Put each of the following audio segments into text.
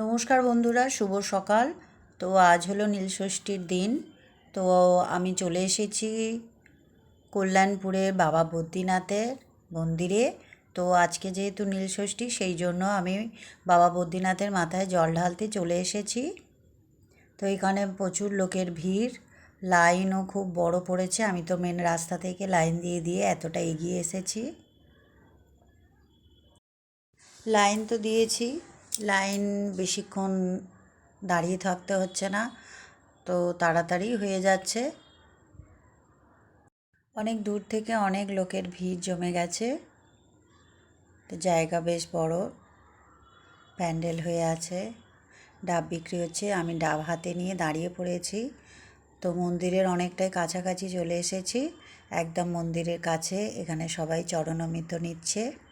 নমস্কার বন্ধুরা, শুভ সকাল। তো আজ হলো নীলষষ্ঠীর দিন। তো আমি চলে এসেছি কল্যাণপুরের বাবা বদ্রীনাথের মন্দিরে। তো আজকে যেহেতু নীলষষ্ঠী সেই জন্য আমি বাবা বদ্রীনাথের মাথায় জল ঢালতে চলে এসেছি। তো এখানে প্রচুর লোকের ভিড়। লাইনও খুব বড় পড়েছে। আমি তো মেন রাস্তা থেকে লাইন দিয়ে দিয়ে এতটা এগিয়ে এসেছি। লাইন তো দিয়েছি। লাইন বেশিক্ষণ দাঁড়িয়ে থাকতে হচ্ছে না। তো তাড়াতাড়ি হয়ে যাচ্ছে। অনেক দূর থেকে অনেক লোকের ভিড় জমে গেছে। তো জায়গা বেশ বড়। প্যান্ডেল হয়ে আছে। ডাব বিক্রি হচ্ছে। আমি ডাব হাতে নিয়ে দাঁড়িয়ে পড়েছি। তো মন্দিরের অনেকটাই কাছাকাছি চলে এসেছি। একদম মন্দিরের কাছে। এখানে সবাই চরণমিত নিচ্ছে।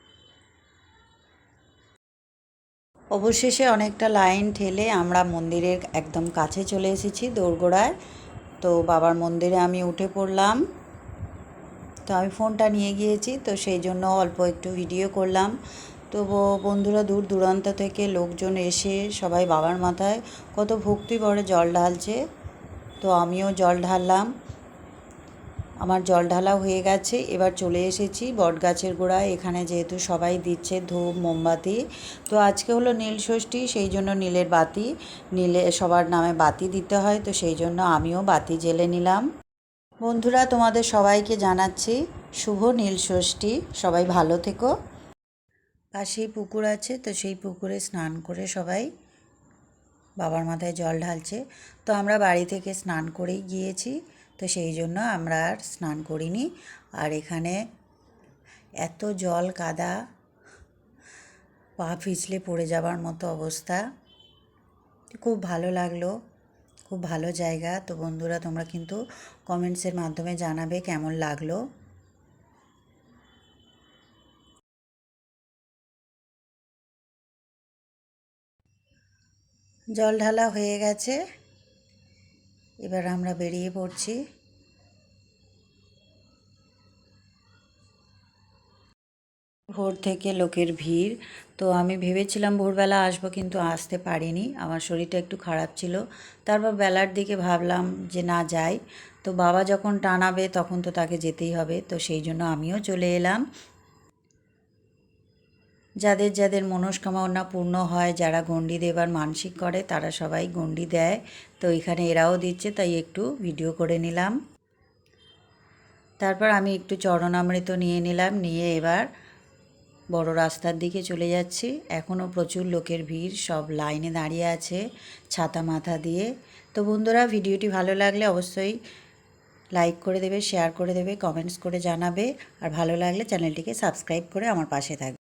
অবশেষে অনেকটা লাইন ঠেলে আমরা মন্দিরের একদম কাছে চলে এসেছি দোরগোড়ায়। তো বাবার মন্দিরে আমি উঠে পড়লাম। তো আমি ফোনটা নিয়ে গিয়েছি, তো সেই জন্য অল্প একটু ভিডিও করলাম। তো বন্ধুরা দূর দূরান্ত থেকে লোকজন এসে সবাই বাবার মাথায় কত ভক্তি ভরে জল ঢালছে। তো আমিও জল ঢাললাম। আমার জল ঢালা হয়ে গেছে, এবার চলে এসেছি বটগাছের গোড়ায়। এখানে যেহেতু সবাই দিচ্ছে ধূপ, মোমবাতি, তো আজকে হলো নীল ষষ্ঠী, সেই জন্য নীলের বাতি। নীলে, সবার নামে বাতি দিতে হয়, তো সেই জন্য আমিও বাতি জেলে নিলাম। বন্ধুরা, তোমাদের সবাইকে জানাচ্ছি শুভ নীল ষষ্ঠী। সবাই ভালো থেকো। পাশেই পুকুর আছে, তো সেই পুকুরে স্নান করে সবাই বাবার মাথায় জল ঢালছে। তো আমরা বাড়ি থেকে স্নান করেই গিয়েছি। তো সেই জন্য আমরা আর স্নান করিনি। আর এখানে এত জল, কাদা, পা পিছলে পড়ে যাবার মতো অবস্থা। খুব ভালো লাগল, খুব ভালো জায়গা। তো বন্ধুরা, তোমরা কিন্তু কমেন্টসের মাধ্যমে জানাবে কেমন লাগল। জল ঢালা হয়ে গেছে। এবার আমরা বেরিয়ে পড়ছি। ভোর থেকে লোকের ভিড়। তো আমি ভেবেছিলাম ভোরবেলা আসব কিন্তু আসতে পারিনি। আমার শরীরটা একটু খারাপ ছিল। তারপর বেলার দিকে ভাবলাম যে না যাই। তো বাবা যখন টানাবে তখন তো তাকে যেতেই হবে। তো সেই জন্য আমিও চলে এলাম। যাদের যাদের মনস্কামনা পূর্ণ হয়, যারা গণ্ডি দেবার মানসিক করে, তারা সবাই গণ্ডি দেয়। তো এখানে এরাও দিচ্ছে, তাই একটু ভিডিও করে নিলাম। তারপর আমি একটু চরণামৃত নিয়ে নিলাম, নিয়ে এবার বড় রাস্তার দিকে চলে যাচ্ছি। এখনও প্রচুর লোকের ভিড়, সব লাইনে দাঁড়িয়ে আছে ছাতা মাথা দিয়ে। তো বন্ধুরা, ভিডিওটি ভালো লাগলে অবশ্যই লাইক করে দেবে, শেয়ার করে দেবে, কমেন্টস করে জানাবে। আর ভালো লাগলে চ্যানেলটিকে সাবস্ক্রাইব করে আমার পাশে থাকবে